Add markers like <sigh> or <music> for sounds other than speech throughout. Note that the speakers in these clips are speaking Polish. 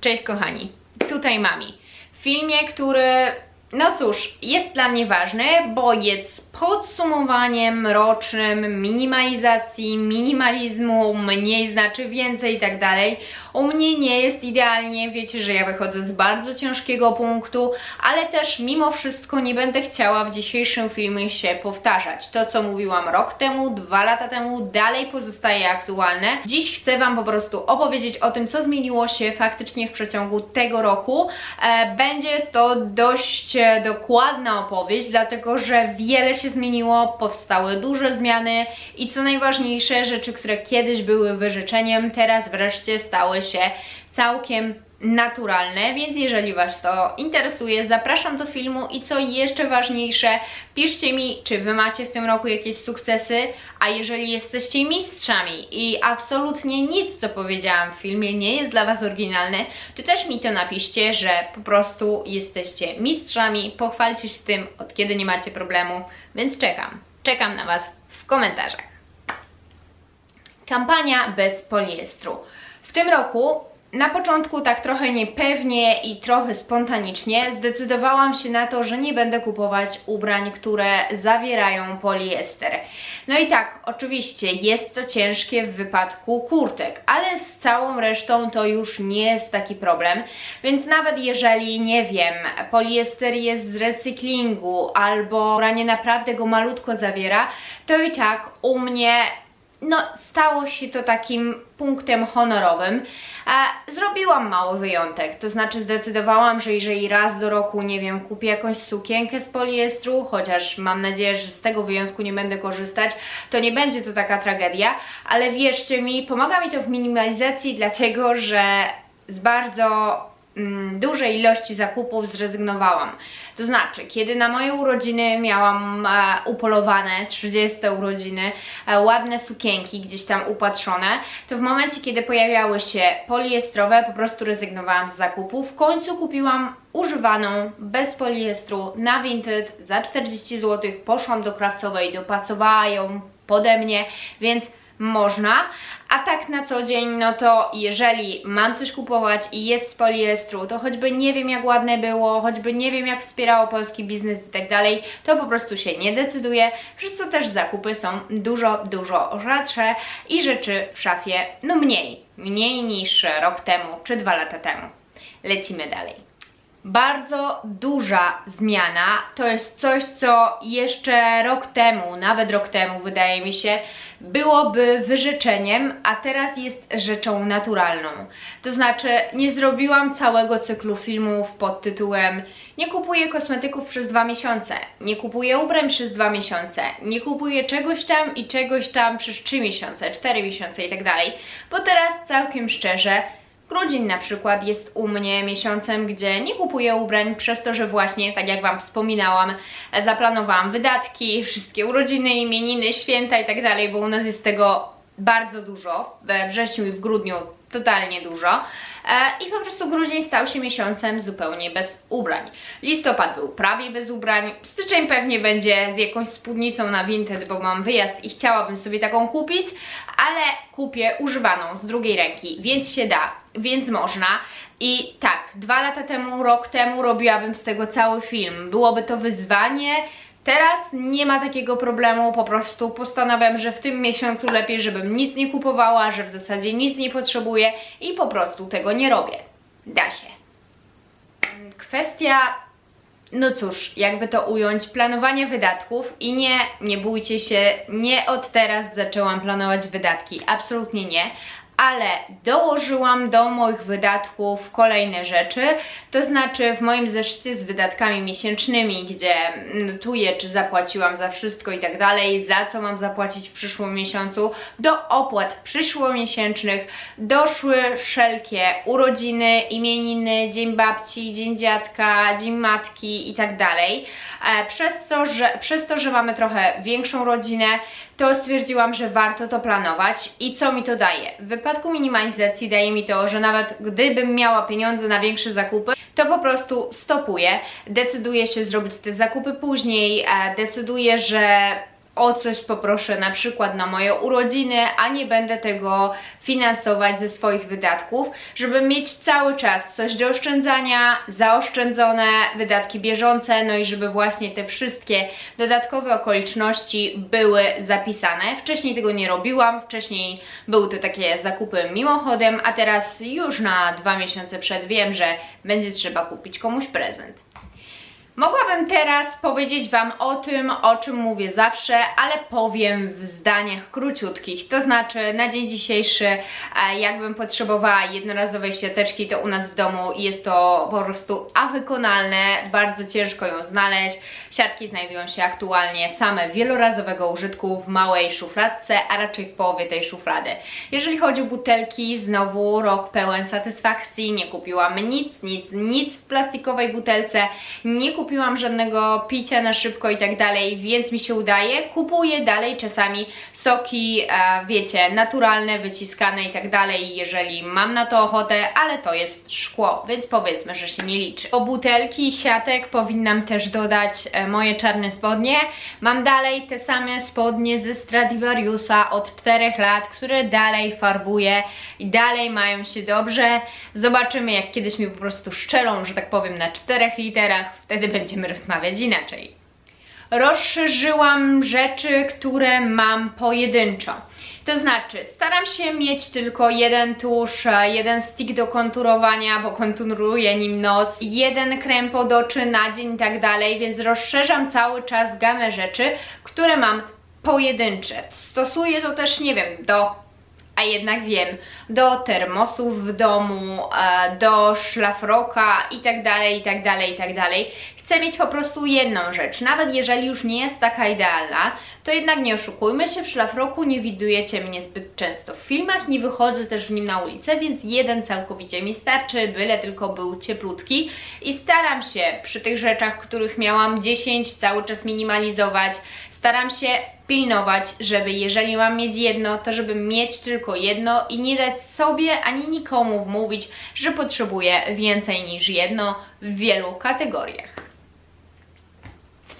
Cześć kochani, tutaj Mami. W filmie, który, no cóż, jest dla mnie ważny, bo jest podsumowaniem rocznym minimalizacji, minimalizmu, mniej znaczy więcej i tak dalej. U mnie nie jest idealnie, wiecie, że ja wychodzę z bardzo ciężkiego punktu, ale też mimo wszystko nie będę chciała w dzisiejszym filmie się powtarzać. To, co mówiłam rok temu, dwa lata temu, dalej pozostaje aktualne. Dziś chcę Wam po prostu opowiedzieć o tym, co zmieniło się faktycznie w przeciągu tego roku. E, Będzie to dość e, dokładna opowieść, dlatego że wiele się zmieniło, powstały duże zmiany i co najważniejsze, rzeczy, które kiedyś były wyrzeczeniem, teraz wreszcie stały się całkiem naturalne, więc jeżeli Was to interesuje, zapraszam do filmu i co jeszcze ważniejsze, piszcie mi, czy Wy macie w tym roku jakieś sukcesy, a jeżeli jesteście mistrzami i absolutnie nic, co powiedziałam w filmie nie jest dla Was oryginalne, to też mi to napiszcie, że po prostu jesteście mistrzami, pochwalcie się tym, od kiedy nie macie problemu, więc czekam, czekam na Was w komentarzach. Kampania bez poliestru. W tym roku na początku tak trochę niepewnie i trochę spontanicznie zdecydowałam się na to, że nie będę kupować ubrań, które zawierają poliester. No i tak, oczywiście jest to ciężkie w wypadku kurtek, ale z całą resztą to już nie jest taki problem, więc nawet jeżeli, nie wiem, poliester jest z recyklingu albo ubranie naprawdę go malutko zawiera, to i tak u mnie no, stało się to takim punktem honorowym. Zrobiłam mały wyjątek, to znaczy zdecydowałam, że jeżeli raz do roku, nie wiem, kupię jakąś sukienkę z poliestru, chociaż mam nadzieję, że z tego wyjątku nie będę korzystać, to nie będzie to taka tragedia, ale wierzcie mi, pomaga mi to w minimalizacji, dlatego że z bardzo dużej ilości zakupów zrezygnowałam. To znaczy, kiedy na moje urodziny miałam e, upolowane 30 urodziny, e, ładne sukienki gdzieś tam upatrzone, to w momencie, kiedy pojawiały się poliestrowe, po prostu rezygnowałam z zakupu. W końcu kupiłam używaną, bez poliestru, na Vinted za 40 zł. Poszłam do krawcowej, dopasowała ją pode mnie, więc można, a tak na co dzień, no to jeżeli mam coś kupować i jest z poliestru, to choćby nie wiem jak ładne było, choćby nie wiem jak wspierało polski biznes i tak dalej, to po prostu się nie decyduję, co też zakupy są dużo, dużo rzadsze i rzeczy w szafie, no mniej, mniej niż rok temu czy dwa lata temu. Lecimy dalej. Bardzo duża zmiana to jest coś, co jeszcze rok temu, nawet rok temu, wydaje mi się, byłoby wyrzeczeniem, a teraz jest rzeczą naturalną. To znaczy, nie zrobiłam całego cyklu filmów pod tytułem Nie kupuję kosmetyków przez dwa miesiące, nie kupuję ubrań przez dwa miesiące, nie kupuję czegoś tam i czegoś tam przez trzy miesiące, cztery miesiące i tak dalej, bo teraz całkiem szczerze Grudzień na przykład jest u mnie miesiącem, gdzie nie kupuję ubrań przez to, że właśnie, tak jak Wam wspominałam, zaplanowałam wydatki, wszystkie urodziny, imieniny, święta i tak dalej, bo u nas jest tego bardzo dużo, we wrześniu i w grudniu totalnie dużo e, i po prostu grudzień stał się miesiącem zupełnie bez ubrań. Listopad był prawie bez ubrań, styczeń pewnie będzie z jakąś spódnicą na Vinted, bo mam wyjazd i chciałabym sobie taką kupić, ale kupię używaną z drugiej ręki, więc się da, więc można. I tak, dwa lata temu, rok temu robiłabym z tego cały film. Byłoby to wyzwanie, Teraz nie ma takiego problemu, po prostu postanawiam, że w tym miesiącu lepiej, żebym nic nie kupowała, że w zasadzie nic nie potrzebuję i po prostu tego nie robię. Da się. Kwestia, no cóż, jakby to ująć, planowania wydatków i nie, nie bójcie się, nie od teraz zaczęłam planować wydatki, absolutnie nie, ale dołożyłam do moich wydatków kolejne rzeczy, to znaczy w moim zeszycie z wydatkami miesięcznymi, gdzie notuję, czy zapłaciłam za wszystko i tak dalej, za co mam zapłacić w przyszłym miesiącu, do opłat przyszłomiesięcznych doszły wszelkie urodziny, imieniny, dzień babci, dzień dziadka, dzień matki i tak dalej. E, przez to, że, przez to, że mamy trochę większą rodzinę, to stwierdziłam, że warto to planować i co mi to daje? W wypadku minimalizacji daje mi to, że nawet gdybym miała pieniądze na większe zakupy, to po prostu stopuję, decyduję się zrobić te zakupy później, decyduję, że o coś poproszę na przykład na moje urodziny, a nie będę tego finansować ze swoich wydatków, żeby mieć cały czas coś do oszczędzania, zaoszczędzone wydatki bieżące, no i żeby właśnie te wszystkie dodatkowe okoliczności były zapisane. Wcześniej tego nie robiłam, wcześniej były to takie zakupy mimochodem, a teraz już na dwa miesiące przed wiem, że będzie trzeba kupić komuś prezent. Mogłabym teraz powiedzieć Wam o tym, o czym mówię zawsze, ale powiem w zdaniach króciutkich. To znaczy, na dzień dzisiejszy, e, jakbym potrzebowała jednorazowej siateczki, to u nas w domu jest to po prostu awykonalne, bardzo ciężko ją znaleźć. Siatki znajdują się aktualnie same wielorazowego użytku w małej szufladce, a raczej w połowie tej szuflady. Jeżeli chodzi o butelki, znowu rok pełen satysfakcji, nie kupiłam nic, nic, nic w plastikowej butelce, nie kupiłam żadnego picia na szybko i tak dalej, więc mi się udaje. Kupuję dalej czasami soki, e, wiecie, naturalne, wyciskane i tak dalej, jeżeli mam na to ochotę, ale to jest szkło, więc powiedzmy, że się nie liczy. O butelki siatek powinnam też dodać e, moje czarne spodnie. Mam dalej te same spodnie ze Stradivariusa od 4 lat, które dalej farbuję i dalej mają się dobrze. Zobaczymy, jak kiedyś mi po prostu szczelą, że tak powiem, na czterech literach, wtedy będziemy rozmawiać inaczej. Rozszerzyłam rzeczy, które mam pojedynczo. To znaczy, staram się mieć tylko jeden tusz, jeden stick do konturowania, bo konturuję nim nos, jeden krem pod oczy na dzień i tak dalej, więc rozszerzam cały czas gamę rzeczy, które mam pojedyncze. Stosuję to też, nie wiem, do a jednak wiem, do termosów w domu, e, do szlafroka i tak dalej, i tak dalej, i tak dalej. Chcę mieć po prostu jedną rzecz, nawet jeżeli już nie jest taka idealna, to jednak nie oszukujmy się, w szlafroku nie widujecie mnie zbyt często. W filmach, nie wychodzę też w nim na ulicę, więc jeden całkowicie mi starczy, byle tylko był cieplutki. I staram się przy tych rzeczach, których miałam 10 cały czas minimalizować, staram się pilnować, żeby jeżeli mam mieć jedno, to żeby mieć tylko jedno i nie dać sobie ani nikomu wmówić, że potrzebuję więcej niż jedno w wielu kategoriach.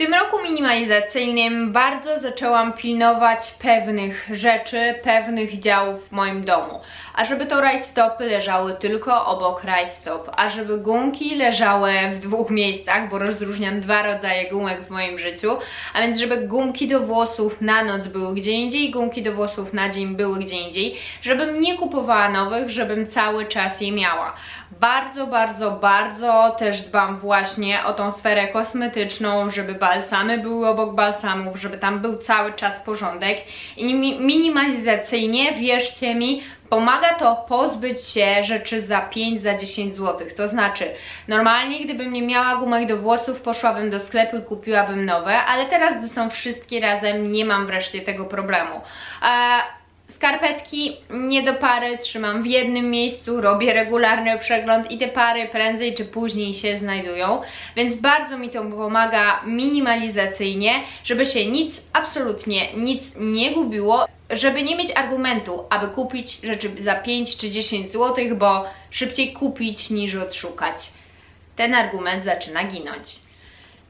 Tym roku minimalizacyjnym bardzo zaczęłam pilnować pewnych rzeczy, pewnych działów w moim domu. A żeby to rajstopy leżały tylko obok rajstop, a żeby gumki leżały w dwóch miejscach, bo rozróżniam dwa rodzaje gumek w moim życiu, a więc żeby gumki do włosów na noc były gdzie indziej, gumki do włosów na dzień były gdzie indziej, żebym nie kupowała nowych, żebym cały czas je miała. Bardzo, bardzo, bardzo też dbam właśnie o tą sferę kosmetyczną, żeby balsamy były obok balsamów, żeby tam był cały czas porządek i minimalizacyjnie, wierzcie mi, Pomaga to pozbyć się rzeczy za 5, za 10 zł. To znaczy, normalnie gdybym nie miała gumek do włosów, poszłabym do sklepu i kupiłabym nowe, ale teraz, gdy są wszystkie razem, nie mam wreszcie tego problemu. Skarpetki nie do pary trzymam w jednym miejscu, robię regularny przegląd i te pary prędzej czy później się znajdują, więc bardzo mi to pomaga minimalizacyjnie, żeby się nic, absolutnie nic nie gubiło, żeby nie mieć argumentu, aby kupić rzeczy za 5 czy 10 zł, bo szybciej kupić niż odszukać. Ten argument zaczyna ginąć.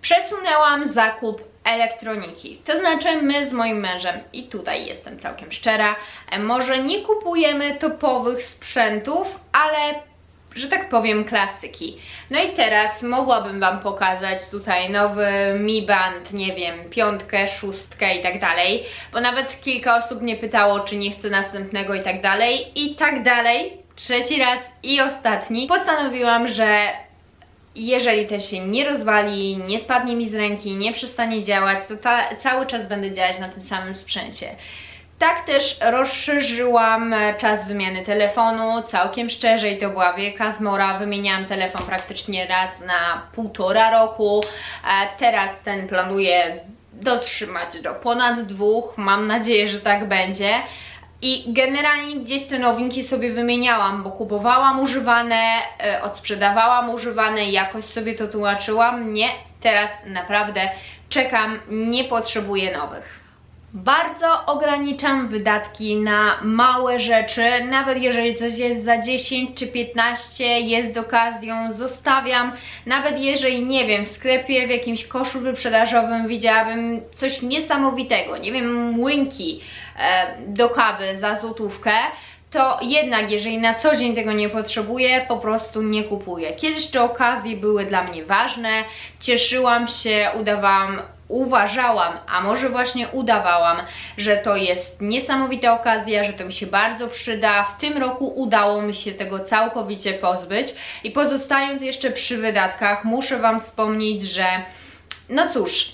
Przesunęłam zakup elektroniki. To znaczy my z moim mężem, i tutaj jestem całkiem szczera, e, może nie kupujemy topowych sprzętów, ale że tak powiem, klasyki. No i teraz mogłabym Wam pokazać tutaj nowy Mi Band, nie wiem, piątkę, szóstkę i tak dalej, bo nawet kilka osób mnie pytało, czy nie chcę następnego i tak dalej, i tak dalej. Trzeci raz i ostatni. Postanowiłam, że jeżeli to się nie rozwali, nie spadnie mi z ręki, nie przestanie działać, to ta, cały czas będę działać na tym samym sprzęcie. Tak też rozszerzyłam czas wymiany telefonu, całkiem szczerze i to była wielka zmora, wymieniałam telefon praktycznie raz na półtora roku, teraz ten planuję dotrzymać do ponad dwóch, mam nadzieję, że tak będzie. I generalnie gdzieś te nowinki sobie wymieniałam, bo kupowałam używane, e, odsprzedawałam używane jakoś sobie to tłumaczyłam. Nie, teraz naprawdę czekam, nie potrzebuję nowych. Bardzo ograniczam wydatki na małe rzeczy, nawet jeżeli coś jest za 10 czy 15, jest okazją, zostawiam. Nawet jeżeli, nie wiem, w sklepie, w jakimś koszu wyprzedażowym widziałabym coś niesamowitego, nie wiem, młynki e, do kawy za złotówkę, to jednak jeżeli na co dzień tego nie potrzebuję, po prostu nie kupuję. Kiedyś te okazje były dla mnie ważne, cieszyłam się, udawałam uważałam, a może właśnie udawałam, że to jest niesamowita okazja, że to mi się bardzo przyda. W tym roku udało mi się tego całkowicie pozbyć i pozostając jeszcze przy wydatkach, muszę Wam wspomnieć, że no cóż,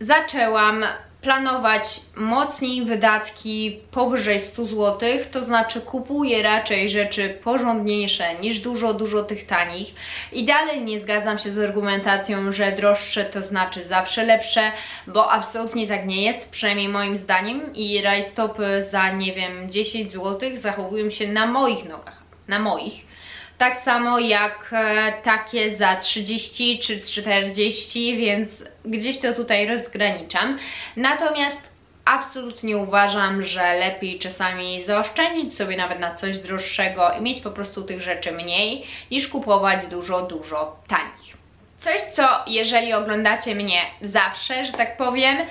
zaczęłam planować mocniej wydatki powyżej 100 zł, to znaczy kupuję raczej rzeczy porządniejsze niż dużo, dużo tych tanich. I dalej nie zgadzam się z argumentacją, że droższe to znaczy zawsze lepsze, bo absolutnie tak nie jest, przynajmniej moim zdaniem. I rajstopy za nie wiem 10 zł zachowują się na moich nogach, na moich tak samo jak e, takie za 30 czy 40, więc gdzieś to tutaj rozgraniczam. Natomiast absolutnie uważam, że lepiej czasami zaoszczędzić sobie nawet na coś droższego i mieć po prostu tych rzeczy mniej, niż kupować dużo, dużo tanich. Coś, co jeżeli oglądacie mnie zawsze, że tak powiem, e,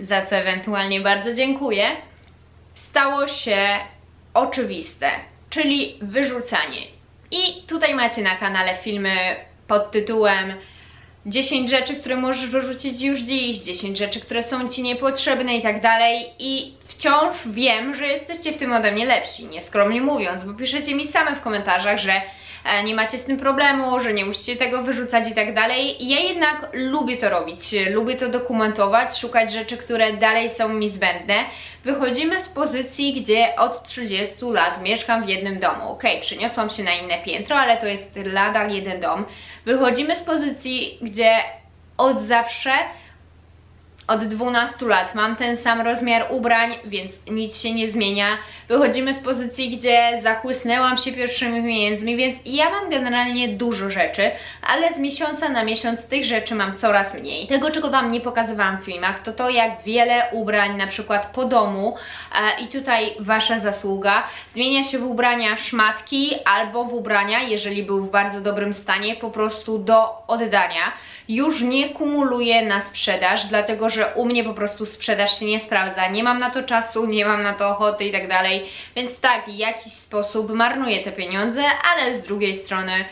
za co ewentualnie bardzo dziękuję, stało się oczywiste, czyli wyrzucanie. I tutaj macie na kanale filmy pod tytułem 10 rzeczy, które możesz wyrzucić już dziś, 10 rzeczy, które są Ci niepotrzebne i tak dalej. I wciąż wiem, że jesteście w tym ode mnie lepsi, nieskromnie mówiąc, bo piszecie mi same w komentarzach, że nie macie z tym problemu, że nie musicie tego wyrzucać i tak dalej. Ja jednak lubię to robić, lubię to dokumentować, szukać rzeczy, które dalej są mi zbędne. Wychodzimy z pozycji, gdzie od 30 lat mieszkam w jednym domu. Ok, przyniosłam się na inne piętro, ale to jest nadal jeden dom. Wychodzimy z pozycji, gdzie od zawsze od 12 lat mam ten sam rozmiar ubrań, więc nic się nie zmienia. Wychodzimy z pozycji, gdzie zachłysnęłam się pierwszymi pieniędzmi, więc ja mam generalnie dużo rzeczy, ale z miesiąca na miesiąc tych rzeczy mam coraz mniej. Tego, czego Wam nie pokazywałam w filmach, to to, jak wiele ubrań, na przykład po domu, e, i tutaj Wasza zasługa, zmienia się w ubrania szmatki albo w ubrania, jeżeli był w bardzo dobrym stanie, po prostu do oddania. Już nie kumuluję na sprzedaż, dlatego że że u mnie po prostu sprzedaż się nie sprawdza, nie mam na to czasu, nie mam na to ochoty i tak dalej, więc tak, w jakiś sposób marnuję te pieniądze, ale z drugiej strony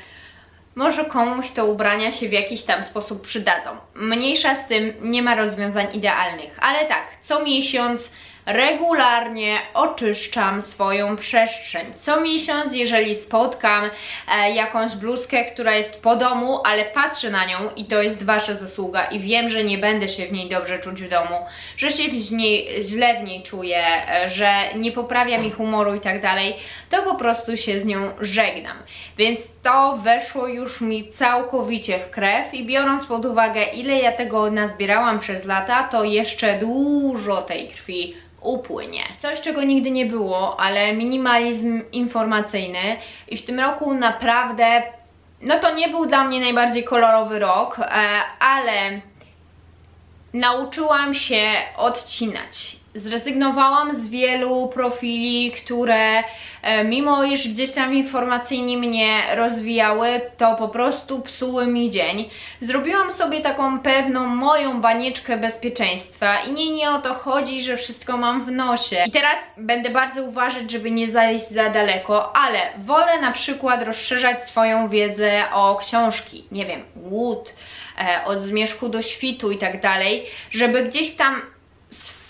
może komuś te ubrania się w jakiś tam sposób przydadzą. Mniejsza z tym, nie ma rozwiązań idealnych, ale tak, co miesiąc regularnie oczyszczam swoją przestrzeń. Co miesiąc, jeżeli spotkam e, jakąś bluzkę, która jest po domu, ale patrzę na nią i to jest Wasza zasługa i wiem, że nie będę się w niej dobrze czuć w domu, że się w niej, źle w niej czuję, e, że nie poprawia mi humoru i tak dalej, to po prostu się z nią żegnam. Więc to weszło już mi całkowicie w krew i biorąc pod uwagę, ile ja tego nazbierałam przez lata, to jeszcze dużo tej krwi upłynie. Coś, czego nigdy nie było, ale minimalizm informacyjny i w tym roku naprawdę, no to nie był dla mnie najbardziej kolorowy rok, e, ale nauczyłam się odcinać zrezygnowałam z wielu profili, które e, mimo iż gdzieś tam informacyjnie mnie rozwijały, to po prostu psuły mi dzień. Zrobiłam sobie taką pewną moją banieczkę bezpieczeństwa i nie, nie o to chodzi, że wszystko mam w nosie. I teraz będę bardzo uważać, żeby nie zajść za daleko, ale wolę na przykład rozszerzać swoją wiedzę o książki, nie wiem, Wood, e, od zmierzchu do świtu i tak dalej, żeby gdzieś tam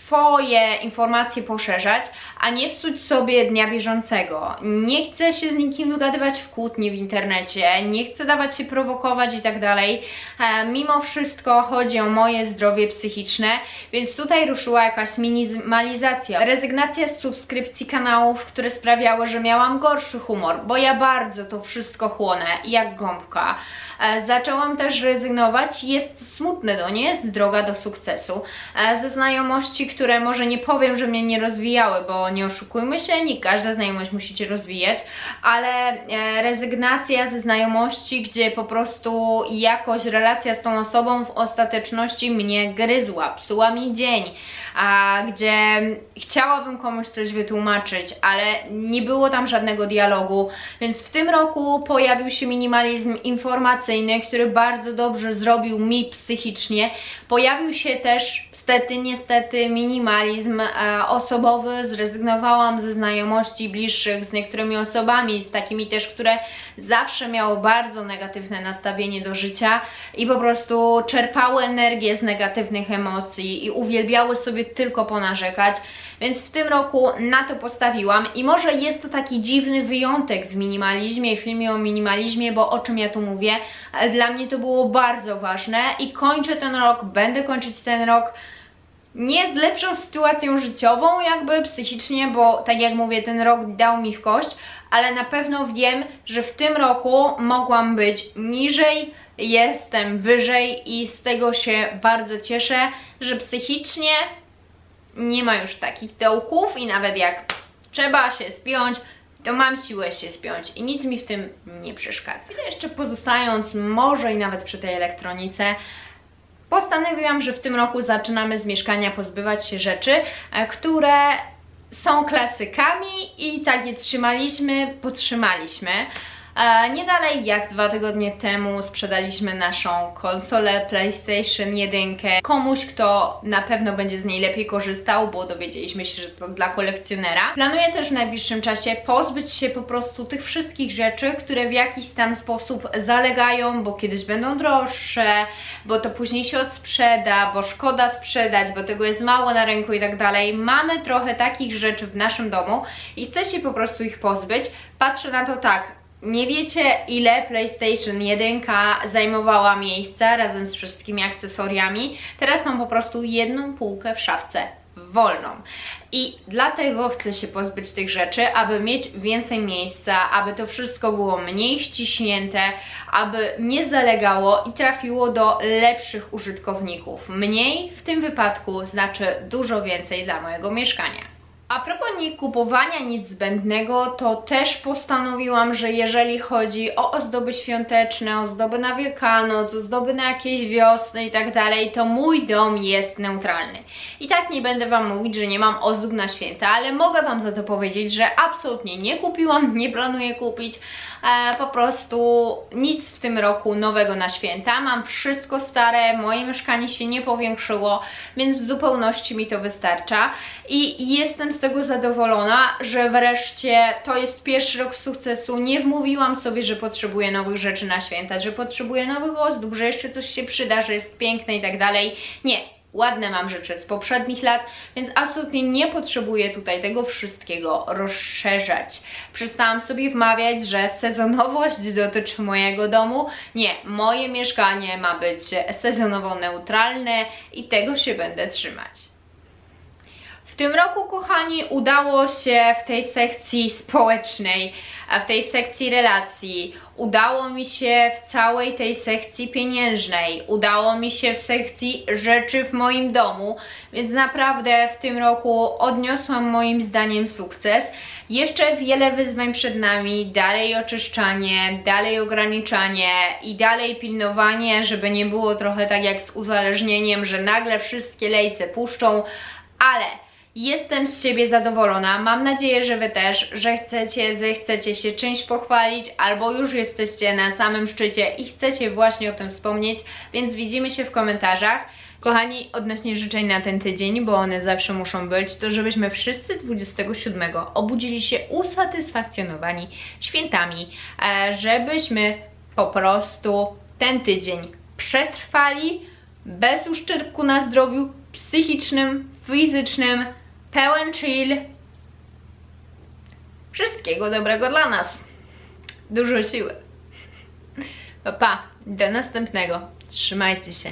Twoje informacje poszerzać, a nie psuć sobie dnia bieżącego. Nie chcę się z nikim wygadywać w kłótni w internecie, nie chcę dawać się prowokować i tak dalej. E, mimo wszystko chodzi o moje zdrowie psychiczne, więc tutaj ruszyła jakaś minimalizacja. Rezygnacja z subskrypcji kanałów, które sprawiały, że miałam gorszy humor, bo ja bardzo to wszystko chłonę, jak gąbka. E, zaczęłam też rezygnować, jest smutne to nie jest droga do sukcesu, e, ze znajomości, które może nie powiem, że mnie nie rozwijały, bo nie oszukujmy się, nie każda znajomość musi Cię rozwijać, ale e, rezygnacja ze znajomości, gdzie po prostu jakoś relacja z tą osobą w ostateczności mnie gryzła, psuła mi dzień, a gdzie chciałabym komuś coś wytłumaczyć, ale nie było tam żadnego dialogu, więc w tym roku pojawił się minimalizm informacyjny, który bardzo dobrze zrobił mi psychicznie. Pojawił się też stety, niestety minimalizm e, osobowy, zrezygnowałam ze znajomości bliższych z niektórymi osobami, z takimi też, które zawsze miały bardzo negatywne nastawienie do życia i po prostu czerpały energię z negatywnych emocji i uwielbiały sobie tylko ponarzekać. Więc w tym roku na to postawiłam i może jest to taki dziwny wyjątek w minimalizmie, w filmie o minimalizmie, bo o czym ja tu mówię, ale dla mnie to było bardzo ważne i kończę ten rok, będę kończyć ten rok nie z lepszą sytuacją życiową, jakby psychicznie, bo tak jak mówię, ten rok dał mi w kość, ale na pewno wiem, że w tym roku mogłam być niżej, jestem wyżej i z tego się bardzo cieszę, że psychicznie nie ma już takich dołków i nawet jak trzeba się spiąć, to mam siłę się spiąć i nic mi w tym nie przeszkadza. Chwilę jeszcze pozostając może i nawet przy tej elektronice, postanowiłam, że w tym roku zaczynamy z mieszkania pozbywać się rzeczy, e, które są klasykami i tak je trzymaliśmy, potrzymaliśmy. Nie dalej jak dwa tygodnie temu sprzedaliśmy naszą konsolę PlayStation 1 komuś, kto na pewno będzie z niej lepiej korzystał, bo dowiedzieliśmy się, że to dla kolekcjonera. Planuję też w najbliższym czasie pozbyć się po prostu tych wszystkich rzeczy, które w jakiś tam sposób zalegają, bo kiedyś będą droższe, bo to później się odsprzeda, bo szkoda sprzedać, bo tego jest mało na rynku i tak dalej. Mamy trochę takich rzeczy w naszym domu i chcę się po prostu ich pozbyć. Patrzę na to tak, nie wiecie ile PlayStation 1 zajmowała miejsca razem z wszystkimi akcesoriami. Teraz mam po prostu jedną półkę w szafce wolną. I dlatego chcę się pozbyć tych rzeczy, aby mieć więcej miejsca, aby to wszystko było mniej ściśnięte, aby nie zalegało i trafiło do lepszych użytkowników. Mniej w tym wypadku znaczy dużo więcej dla mojego mieszkania. A propos nie kupowania nic zbędnego, to też postanowiłam, że jeżeli chodzi o ozdoby świąteczne, ozdoby na Wielkanoc, ozdoby na jakieś wiosny i tak dalej, to mój dom jest neutralny. I tak nie będę Wam mówić, że nie mam ozdób na święta, ale mogę Wam za to powiedzieć, że absolutnie nie kupiłam, nie planuję kupić, po prostu nic w tym roku nowego na święta. Mam wszystko stare, moje mieszkanie się nie powiększyło, więc w zupełności mi to wystarcza i jestem z tego zadowolona, że wreszcie to jest pierwszy rok sukcesu. Nie wmówiłam sobie, że potrzebuję nowych rzeczy na święta, że potrzebuję nowych ozdób, że jeszcze coś się przyda, że jest piękne i tak dalej. Nie, ładne mam rzeczy z poprzednich lat, więc absolutnie nie potrzebuję tutaj tego wszystkiego rozszerzać. Przestałam sobie wmawiać, że sezonowość <laughs> dotyczy mojego domu. Nie, moje mieszkanie ma być sezonowo neutralne i tego się będę trzymać. W tym roku, kochani, udało się w tej sekcji społecznej, w tej sekcji relacji, udało mi się w całej tej sekcji pieniężnej, udało mi się w sekcji rzeczy w moim domu, więc naprawdę w tym roku odniosłam moim zdaniem sukces. Jeszcze wiele wyzwań przed nami, dalej oczyszczanie, dalej ograniczanie i dalej pilnowanie, żeby nie było trochę tak jak z uzależnieniem, że nagle wszystkie lejce puszczą, ale Jestem z siebie zadowolona. Mam nadzieję, że Wy też, że chcecie, zechcecie się czymś pochwalić, albo już jesteście na samym szczycie i chcecie właśnie o tym wspomnieć, więc widzimy się w komentarzach. Kochani, odnośnie życzeń na ten tydzień, bo one zawsze muszą być, to żebyśmy wszyscy 27 obudzili się usatysfakcjonowani świętami, e, żebyśmy po prostu ten tydzień przetrwali bez uszczerbku na zdrowiu psychicznym, fizycznym, pełen chill. Wszystkiego dobrego dla nas. Dużo siły. Pa, pa. Do następnego. Trzymajcie się.